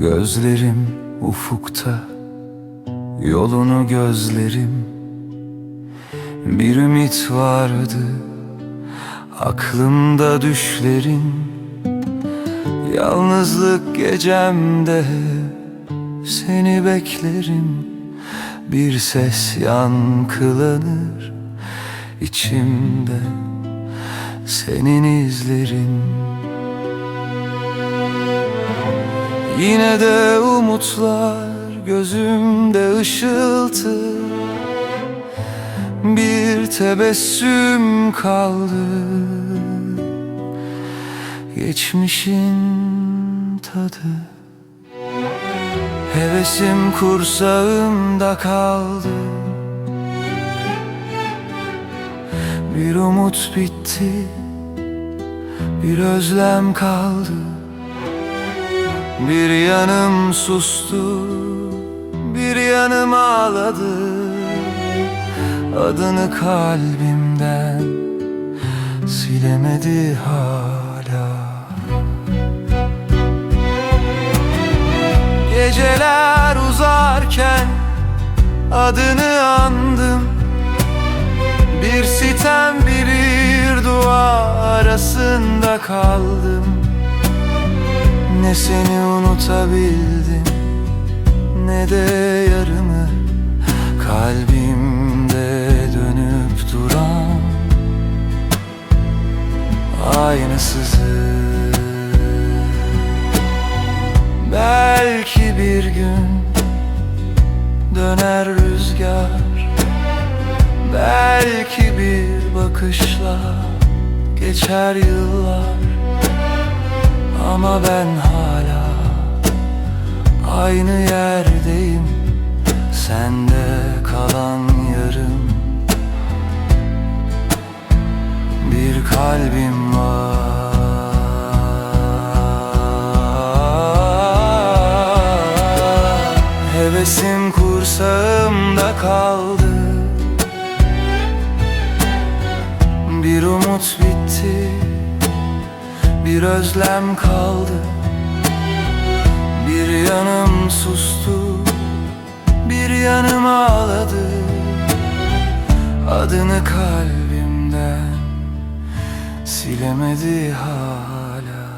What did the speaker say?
Gözlerim ufukta Yolunu gözlerim. Bir ümit vardı Aklımda düşlerin. Yalnızlık gecemde Seni beklerim. Bir ses yankılanır içimde Senin izlerin Yine de umutlar gözümde ışıltı. Bir tebessüm kaldı. Geçmişin tadı. Hevesim kursağımda kaldı. Bir umut bitti. Bir özlem kaldı bir yanım sustu, bir yanım ağladı. Adını kalbimden silemedi hala. Geceler uzarken adını andım. Bir sitem bir dua arasında kaldım ne seni unutabildim. Ne de yarımı Kalbimde dönüp duran Aynasızı. Belki bir gün Döner rüzgar. Belki bir bakışla Geçer yıllar. Ama ben aynı yerdeyim. Sende kalan yarım. Bir kalbim var. Hevesim kursağımda kaldı. Bir umut bitti. Bir özlem kaldı Bir yanım sustu Bir yanım ağladı. Adını kalbimden Silemedi hala